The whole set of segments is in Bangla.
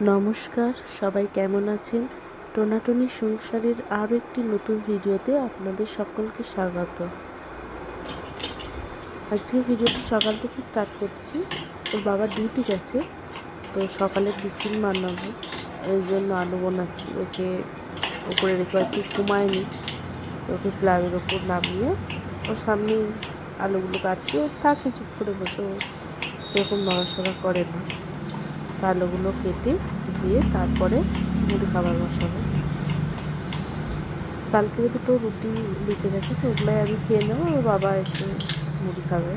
নমস্কার, সবাই কেমন আছেন? টোনাটনি সংসারের আরও একটি নতুন ভিডিওতে আপনাদের সকলকে স্বাগত। আজকে ভিডিওটা সকাল থেকে স্টার্ট করছি। ওর বাবা ডিউটি গেছে, তো সকালে টিফিন বানাবো। এই জন্য আলু বানাচ্ছি। ওকে ওপরে রেখে আজকে ঘুমায়নি। ওকে স্ল্যাবের ওপর নামিয়ে ওর সামনে আলুগুলো কাটছি। ও থাকে চুপ করে বসে সেরকম নড়াচড়া করে না। আলুগুলো কেটে দিয়ে তারপরে মুড়ি খাবার বসাবো। কালকে দুটো রুটি বেঁচে গেছে তো, ওগুলোই আমি খেয়ে নেব, ওর বাবা এসে মুড়ি খাবে।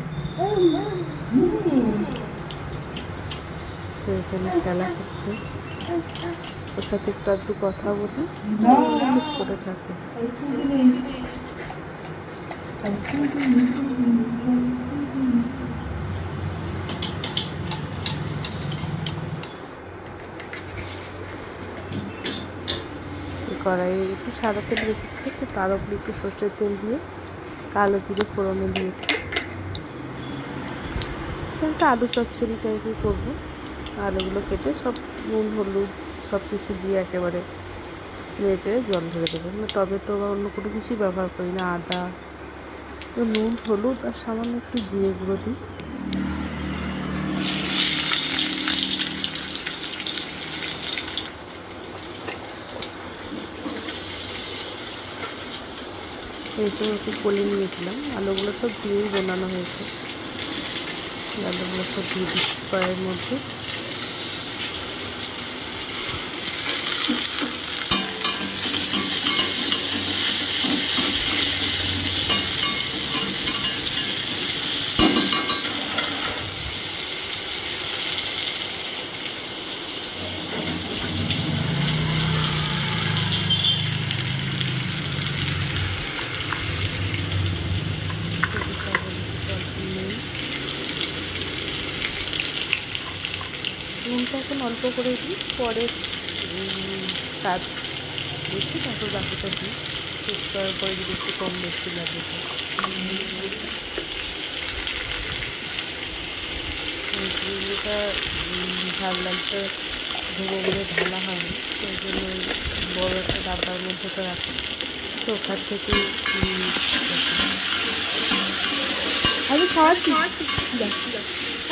তো এখানে খেলা করছে ওর সাথে একটু একটু কথা বলি ঠিক করে থাকে। কড়াইয়ে একটু সাদা তেল বেঁচেছিল তো তার উপরে একটু সর্ষের তেল দিয়ে কালো জিরে ফোড়নে দিয়েছি। একটা আলু চচ্চড়ি টাইপের করব। আলুগুলো কেটে সব নুন, হলুদ সব কিছু দিয়ে একেবারে নেটে জল ধরে দেবো। মানে টমেটো বা অন্য কোনো কিছুই ব্যবহার করি না, আদা তো নুন, হলুদ আর সামান্য একটু জিরে গুঁড়ো দিই। সময় একটু কোলে নিয়েছিলাম। আলুগুলো সব দিয়েই বানানো হয়েছে। আলুগুলো সব দিয়ে দিচ্ছি কড়াইয়ের মধ্যে। নুনটা এখন অল্প করে দিই পরে স্বাদ দিচ্ছি তারপর বাকিটা দিই। টেস্ট করার পরে যদি একটু কম বেশি লাগে তো। যেটা ঝাল লালটা ধোবো বলে ঢালা হয়নি সেই জন্য বড় একটা ডাব্বার মধ্যে তো রাখি। তো ওখান থেকে আমি খাওয়াচ্ছি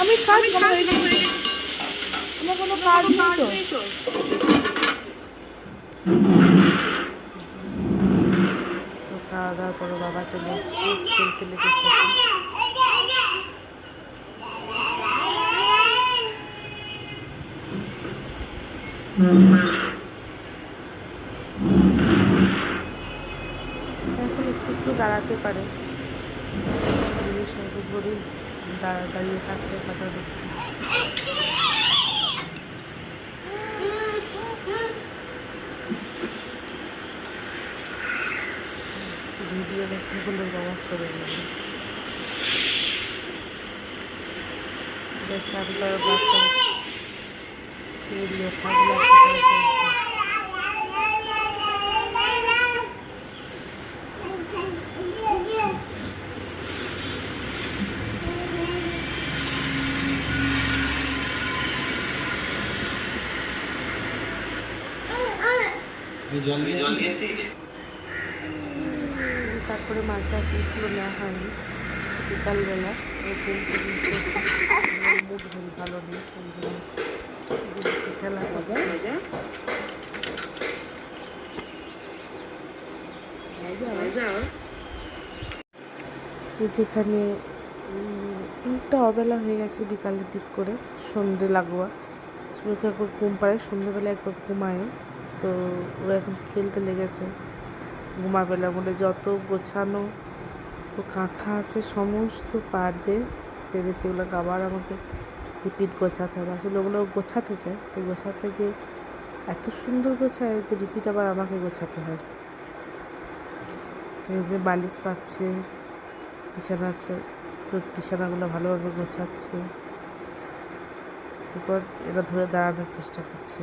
আমি খাওয়াচ্ছি আমার কোনো কাজ নেই তো। খাওয়া দাওয়া করে বাবা চলে এসছে খেলতে লেগেছে। এখন একটু একটু দাঁড়াতে পারে। জিনিস দাঁড়িয়ে থাকতে কথা ভিডিও গেছে বলে বাবা সরে আমি তো বাচ্চা ভিডিও থাকলে জল দিয়ে জল দিয়েছি তারপরে আর ক্লিপগুলো নেওয়া হয়নি, বিকালবেলা। ভুল ভালো নেই করছে যেখানে অনেকটা অবেলা হয়ে গেছে বিকালের দিক করে, সন্ধে লাগোয়া। সুরকে একবার ঘুম পাড়ে সন্ধ্যেবেলা একবার ঘুমায়। তো ও এখন খেলতে লেগেছে। ঘুমাবে না বলে যত গোছানো তো কাঁথা আছে, সমস্ত পারবে। পেরে সেগুলোকে আবার আমাকে রিপিট গোছাতে হবে। আসলে ওগুলো গোছাতে চায়, তো গোছাতে গিয়ে এত সুন্দর গোছায় যে রিপিট আবার আমাকে গোছাতে হয়। এই যে বালিশ পাচ্ছে, বিছানা আছে, তো বিছানাগুলো ভালোভাবে গোছাচ্ছে। এরপর এরা ধরে দাঁড়ানোর চেষ্টা করছে।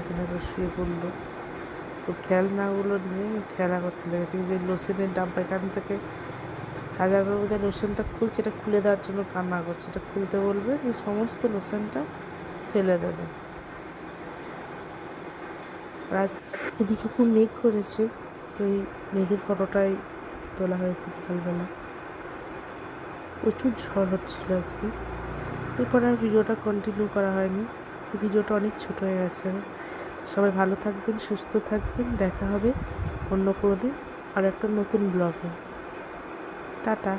এখানে শুয়ে পড়ল। তো খেলনাগুলো নিয়ে খেলা করতে লেগেছে। কিন্তু লসিনের ডাব্বা এখান থেকে হাজার বোধহয় লোশনটা খুলছে, এটা খুলে দেওয়ার জন্য কান্না করছে। এটা খুলতে বলবে যে সমস্ত লোশনটা ফেলে দেবে। আজ এদিকে খুব মেঘ করেছে। তো এই মেঘের ফটোটাই তোলা হয়েছে বিকালবেলা। প্রচুর ঝড় হচ্ছিল আজকে। এরপর আর ভিডিওটা কন্টিনিউ করা হয়নি। ভিডিওটা অনেক ছোট হয়ে গেছে। সবাই ভালো থাকবেন, সুস্থ থাকবেন। দেখা হবে অন্য কোনো দিন আর একটা নতুন ব্লগে। টাটা।